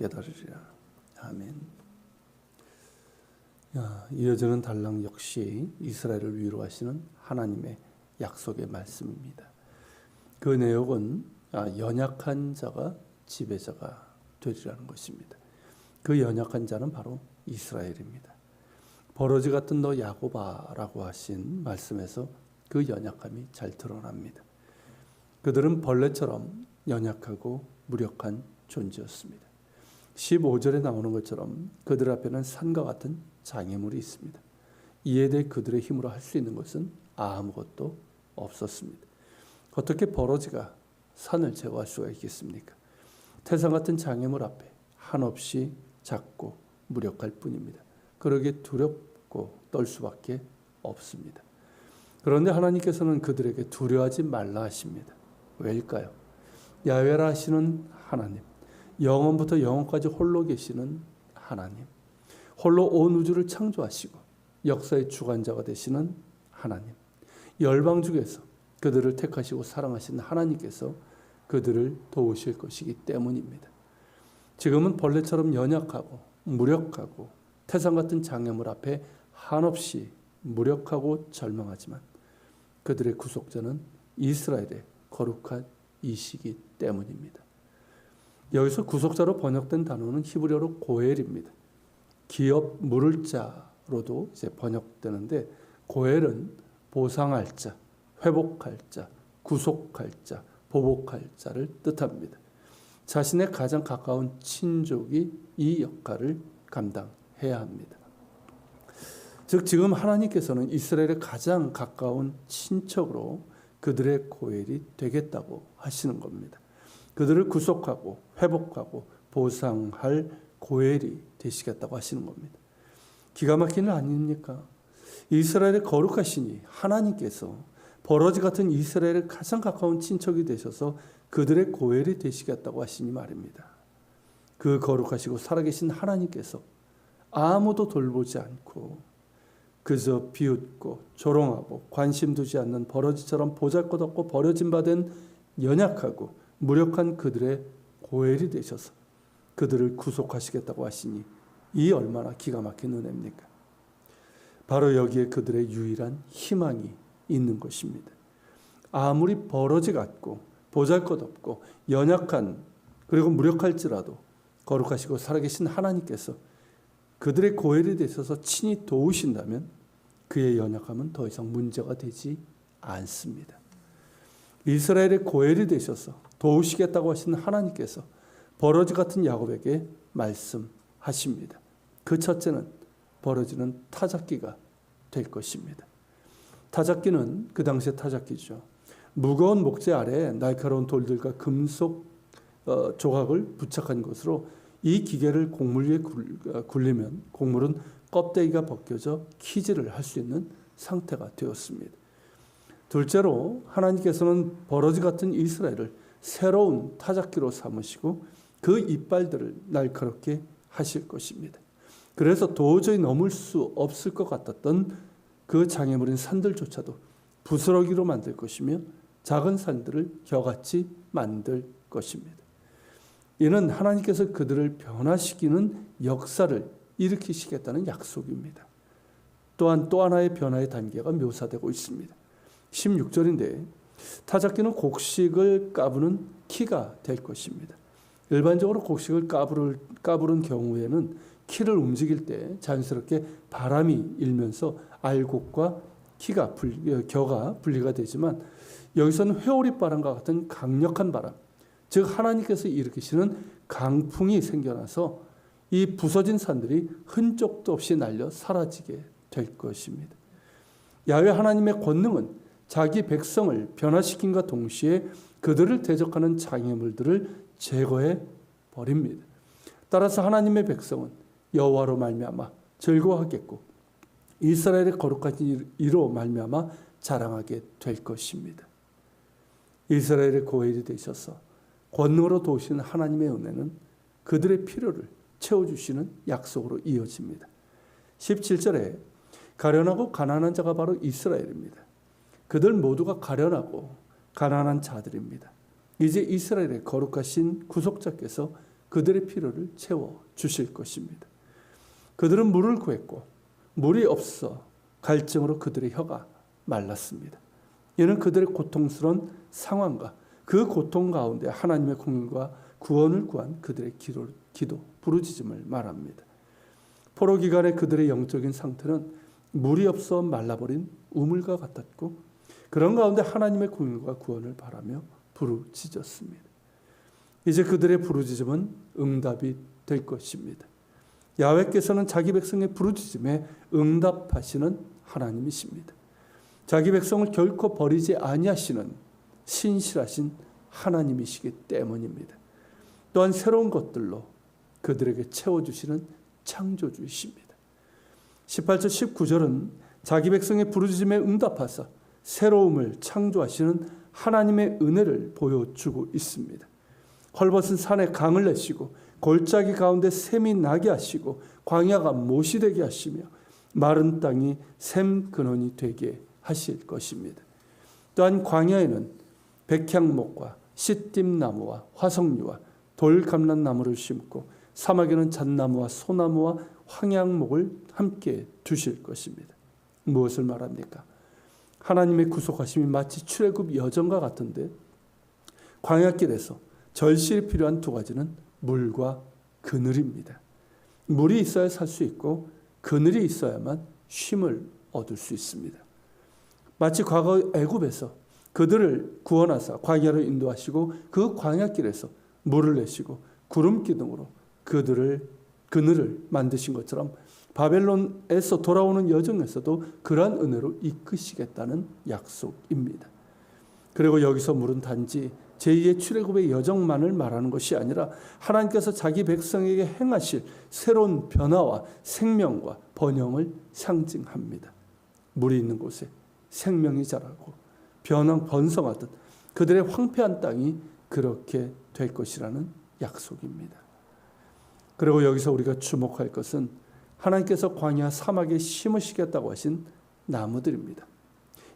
깨달으리라. 아멘. 야, 이어지는 단락 역시 이스라엘을 위로하시는 하나님의 약속의 말씀입니다. 그 내용은 아, 연약한 자가 지배자가 되리라는 것입니다. 그 연약한 자는 바로 이스라엘입니다. 버러지 같은 너 야고바라고 하신 말씀에서 그 연약함이 잘 드러납니다. 그들은 벌레처럼 연약하고 무력한 존재였습니다. 15절에 나오는 것처럼 그들 앞에는 산과 같은 장애물이 있습니다. 이에 대해 그들의 힘으로 할 수 있는 것은 아무것도 없었습니다. 어떻게 버러지가 산을 제거할 수가 있겠습니까? 태산 같은 장애물 앞에 한없이 작고 무력할 뿐입니다. 그러기에 두렵고 떨 수밖에 없습니다. 그런데 하나님께서는 그들에게 두려워하지 말라 하십니다. 왜일까요? 야외라 하시는 하나님, 영원부터 영원까지 홀로 계시는 하나님, 홀로 온 우주를 창조하시고 역사의 주관자가 되시는 하나님, 열방 중에서 그들을 택하시고 사랑하시는 하나님께서 그들을 도우실 것이기 때문입니다. 지금은 벌레처럼 연약하고 무력하고 태산 같은 장애물 앞에 한없이 무력하고 절망하지만 그들의 구속자는 이스라엘의 거룩한 이시기 때문입니다. 여기서 구속자로 번역된 단어는 히브리어로 고엘입니다. 기업 물을 자로도 이제 번역되는데 고엘은 보상할 자, 회복할 자, 구속할 자, 보복할 자를 뜻합니다. 자신의 가장 가까운 친족이 이 역할을 감당해야 합니다. 즉 지금 하나님께서는 이스라엘의 가장 가까운 친척으로 그들의 고엘이 되겠다고 하시는 겁니다. 그들을 구속하고 회복하고 보상할 고엘이 되시겠다고 하시는 겁니다. 기가 막힌 일 아닙니까? 이스라엘의 거룩하시니 하나님께서 버러지 같은 이스라엘의 가장 가까운 친척이 되셔서 그들의 고엘이 되시겠다고 하시니 말입니다. 그 거룩하시고 살아계신 하나님께서 아무도 돌보지 않고 그저 비웃고 조롱하고 관심 두지 않는 버러지처럼 보잘것없고 버려진 바 된 연약하고 무력한 그들의 고엘이 되셔서 그들을 구속하시겠다고 하시니 이 얼마나 기가 막힌 은혜입니까? 바로 여기에 그들의 유일한 희망이 있는 것입니다. 아무리 버러지 같고 보잘것없고 연약한 그리고 무력할지라도 거룩하시고 살아계신 하나님께서 그들의 고엘이 되셔서 친히 도우신다면 그의 연약함은 더 이상 문제가 되지 않습니다. 이스라엘의 고엘이 되셔서 도우시겠다고 하신 하나님께서 버러지 같은 야곱에게 말씀하십니다. 그 첫째는 버러지는 타작기가 될 것입니다. 타작기는 그 당시의 타작기죠. 무거운 목재 아래 날카로운 돌들과 금속 어, 조각을 부착한 것으로 이 기계를 곡물 위에 굴- 굴리면 곡물은 껍데기가 벗겨져 키질을 할 수 있는 상태가 되었습니다. 둘째로 하나님께서는 버러지 같은 이스라엘을 새로운 타작기로 삼으시고 그 이빨들을 날카롭게 하실 것입니다. 그래서 도저히 넘을 수 없을 것 같았던 그 장애물인 산들조차도 부스러기로 만들 것이며 작은 산들을 겨같이 만들 것입니다. 이는 하나님께서 그들을 변화시키는 역사를 일으키시겠다는 약속입니다. 또한 또 하나의 변화의 단계가 묘사되고 있습니다. 16절인데 타작기는 곡식을 까부는 키가 될 것입니다. 일반적으로 곡식을 까부를, 까부는 경우에는 키를 움직일 때 자연스럽게 바람이 일면서 알곡과 키가 분, 겨가 분리가 되지만 여기서는 회오리 바람과 같은 강력한 바람, 즉 하나님께서 일으키시는 강풍이 생겨나서 이 부서진 산들이 흔적도 없이 날려 사라지게 될 것입니다. 야외 하나님의 권능은 자기 백성을 변화시킨과 동시에 그들을 대적하는 장애물들을 제거해 버립니다. 따라서 하나님의 백성은 여호와로 말미암아 즐거워하겠고 이스라엘의 거룩한 이로 말미암아 자랑하게 될 것입니다. 이스라엘의 고엘이 되셔서 권능으로 도우시는 하나님의 은혜는 그들의 필요를 채워주시는 약속으로 이어집니다. 17절에 가련하고 가난한 자가 바로 이스라엘입니다. 그들 모두가 가련하고 가난한 자들입니다. 이제 이스라엘의 거룩하신 구속자께서 그들의 필요를 채워 주실 것입니다. 그들은 물을 구했고 물이 없어 갈증으로 그들의 혀가 말랐습니다. 이는 그들의 고통스러운 상황과 그 고통 가운데 하나님의 공일과 구원을 구한 그들의 기도, 기도 부르짖음을 말합니다. 포로 기간의 그들의 영적인 상태는 물이 없어 말라버린 우물과 같았고 그런 가운데 하나님의 공일과 구원을 바라며 부르짖었습니다. 이제 그들의 부르짖음은 응답이 될 것입니다. 야훼께서는 자기 백성의 부르짖음에 응답하시는 하나님이십니다. 자기 백성을 결코 버리지 아니하시는 신실하신 하나님이시기 때문입니다. 또한 새로운 것들로 그들에게 채워주시는 창조주이십니다. 18절 19절은 자기 백성의 부르짖음에 응답하사 새로움을 창조하시는 하나님의 은혜를 보여주고 있습니다. 헐벗은 산에 강을 내시고 골짜기 가운데 샘이 나게 하시고 광야가 못이 되게 하시며 마른 땅이 샘 근원이 되게 하실 것입니다. 또한 광야에는 백향목과 시띠나무와 화석류와 돌감람나무를 심고 사막에는 잣나무와 소나무와 황양목을 함께 두실 것입니다. 무엇을 말합니까? 하나님의 구속하심이 마치 출애굽 여정과 같은데 광야길에서 절실히 필요한 두 가지는 물과 그늘입니다. 물이 있어야 살 수 있고 그늘이 있어야만 쉼을 얻을 수 있습니다. 마치 과거 애굽에서 그들을 구원하사 광야로 인도하시고 그 광야길에서 물을 내시고 구름 기둥으로 그들을 그늘을 만드신 것처럼 바벨론에서 돌아오는 여정에서도 그러한 은혜로 이끄시겠다는 약속입니다. 그리고 여기서 물은 단지 제2의 출애굽의 여정만을 말하는 것이 아니라 하나님께서 자기 백성에게 행하실 새로운 변화와 생명과 번영을 상징합니다. 물이 있는 곳에 생명이 자라고 변화 번성하듯 그들의 황폐한 땅이 그렇게 될 것이라는 약속입니다. 그리고 여기서 우리가 주목할 것은 하나님께서 광야 사막에 심으시겠다고 하신 나무들입니다.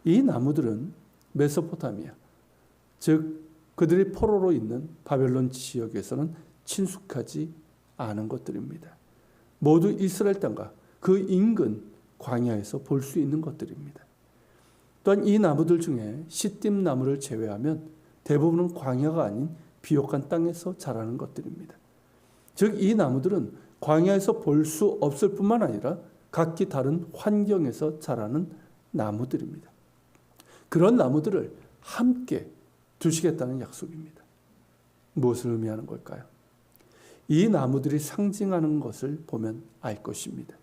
이 나무들은 메소포타미아, 즉 그들이 포로로 있는 바벨론 지역에서는 친숙하지 않은 것들입니다. 모두 이스라엘 땅과 그 인근 광야에서 볼 수 있는 것들입니다. 또한 이 나무들 중에 시딤 나무를 제외하면 대부분은 광야가 아닌 비옥한 땅에서 자라는 것들입니다. 즉 이 나무들은 광야에서 볼 수 없을 뿐만 아니라 각기 다른 환경에서 자라는 나무들입니다. 그런 나무들을 함께 두시겠다는 약속입니다. 무엇을 의미하는 걸까요? 이 나무들이 상징하는 것을 보면 알 것입니다.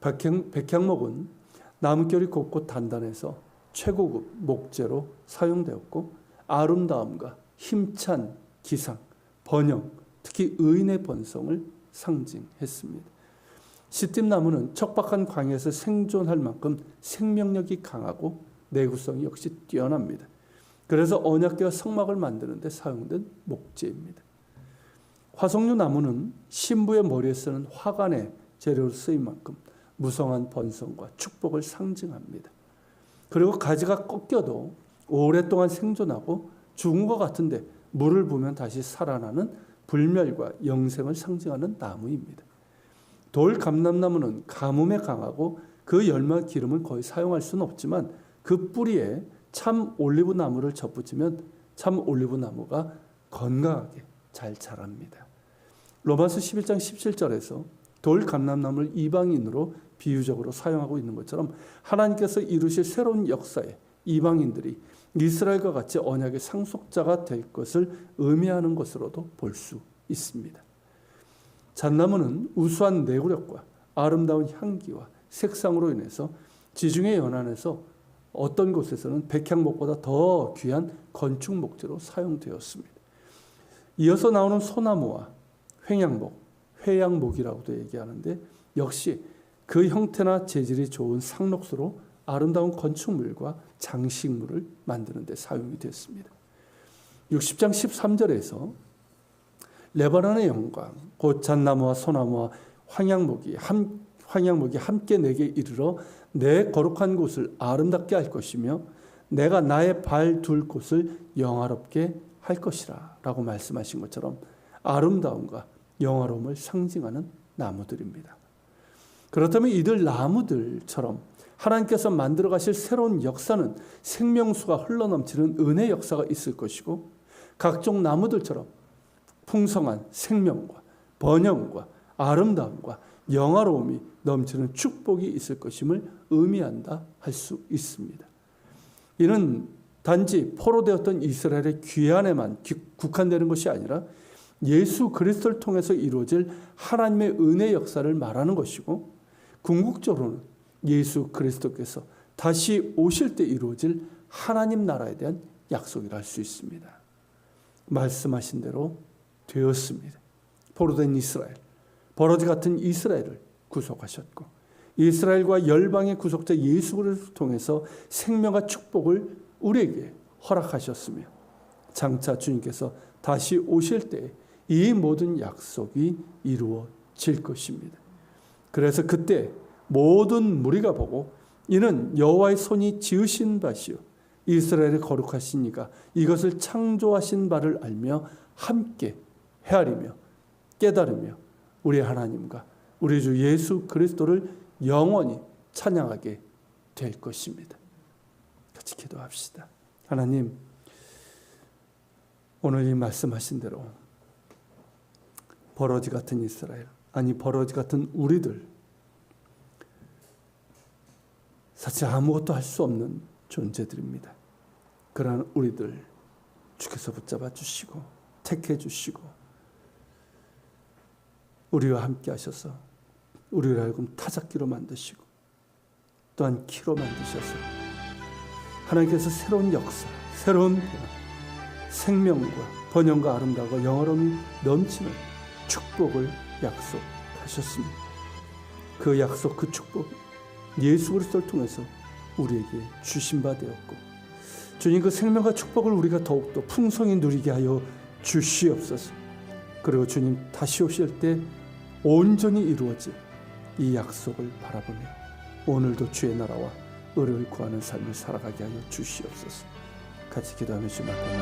백향, 백향목은 나무결이 곱고 단단해서 최고급 목재로 사용되었고 아름다움과 힘찬 기상, 번영, 특히 의인의 번성을 상징했습니다. 시딤나무는 척박한 광야에서 생존할 만큼 생명력이 강하고 내구성이 역시 뛰어납니다. 그래서 언약궤와 성막을 만드는 데 사용된 목재입니다. 화석류 나무는 신부의 머리에 쓰는 화관의 재료로 쓰인 만큼 무성한 번성과 축복을 상징합니다. 그리고 가지가 꺾여도 오랫동안 생존하고 죽은 것 같은데 물을 부면 다시 살아나는 불멸과 영생을 상징하는 나무입니다. 돌 감람나무는 가뭄에 강하고 그 열매 기름을 거의 사용할 수는 없지만 그 뿌리에 참 올리브 나무를 접붙이면 참 올리브 나무가 건강하게 잘 자랍니다. 로마서 11장 17절에서 돌 감람나무를 이방인으로 비유적으로 사용하고 있는 것처럼 하나님께서 이루실 새로운 역사에 이방인들이 이스라엘과 같이 언약의 상속자가 될 것을 의미하는 것으로도 볼 수 있습니다. 잣나무는 우수한 내구력과 아름다운 향기와 색상으로 인해서 지중해 연안에서 어떤 곳에서는 백향목보다 더 귀한 건축 목재로 사용되었습니다. 이어서 나오는 소나무와 횡양목, 회양목이라고도 얘기하는데 역시 그 형태나 재질이 좋은 상록수로 아름다운 건축물과 장식물을 만드는 데 사용이 됐습니다. 60장 13절에서 레바논의 영광, 곧 잣나무와 소나무와 황양목이 함, 황양목이 함께 내게 이르러 내 거룩한 곳을 아름답게 할 것이며 내가 나의 발 둘 곳을 영화롭게 할 것이라 라고 말씀하신 것처럼 아름다움과 영화로움을 상징하는 나무들입니다. 그렇다면 이들 나무들처럼 하나님께서 만들어 가실 새로운 역사는 생명수가 흘러넘치는 은혜 역사가 있을 것이고 각종 나무들처럼 풍성한 생명과 번영과 아름다움과 영화로움이 넘치는 축복이 있을 것임을 의미한다 할 수 있습니다. 이는 단지 포로 되었던 이스라엘의 귀환에만 국한되는 것이 아니라 예수 그리스도를 통해서 이루어질 하나님의 은혜 역사를 말하는 것이고 궁극적으로는 예수 그리스도께서 다시 오실 때 이루어질 하나님 나라에 대한 약속이라 할 수 있습니다. 말씀하신 대로 되었습니다. 포로된 이스라엘, 버러지 같은 이스라엘을 구속하셨고 이스라엘과 열방의 구속자 예수 그리스도를 통해서 생명과 축복을 우리에게 허락하셨으며 장차 주님께서 다시 오실 때 이 모든 약속이 이루어질 것입니다. 그래서 그때 모든 무리가 보고 이는 여호와의 손이 지으신 바시요 이스라엘의 거룩하신 이가 이것을 창조하신 바를 알며 함께 헤아리며 깨달으며 우리 하나님과 우리 주 예수 그리스도를 영원히 찬양하게 될 것입니다. 같이 기도합시다. 하나님, 오늘 이 말씀하신 대로 버러지 같은 이스라엘, 아니 버러지 같은 우리들, 사실 아무것도 할 수 없는 존재들입니다. 그러한 우리들 주께서 붙잡아 주시고 택해 주시고 우리와 함께 하셔서 우리를 하여금 타작기로 만드시고 또한 키로 만드셔서 하나님께서 새로운 역사, 새로운 변화, 생명과 번영과 아름다움과 영화로움이 넘치는 축복을 약속하셨습니다. 그 약속, 그 축복 예수 그리스도를 통해서 우리에게 주신 바 되었고 주님 그 생명과 축복을 우리가 더욱더 풍성히 누리게 하여 주시옵소서. 그리고 주님 다시 오실 때 온전히 이루어질 이 약속을 바라보며 오늘도 주의 나라와 의를 구하는 삶을 살아가게 하여 주시옵소서. 같이 기도하며 주님 앞에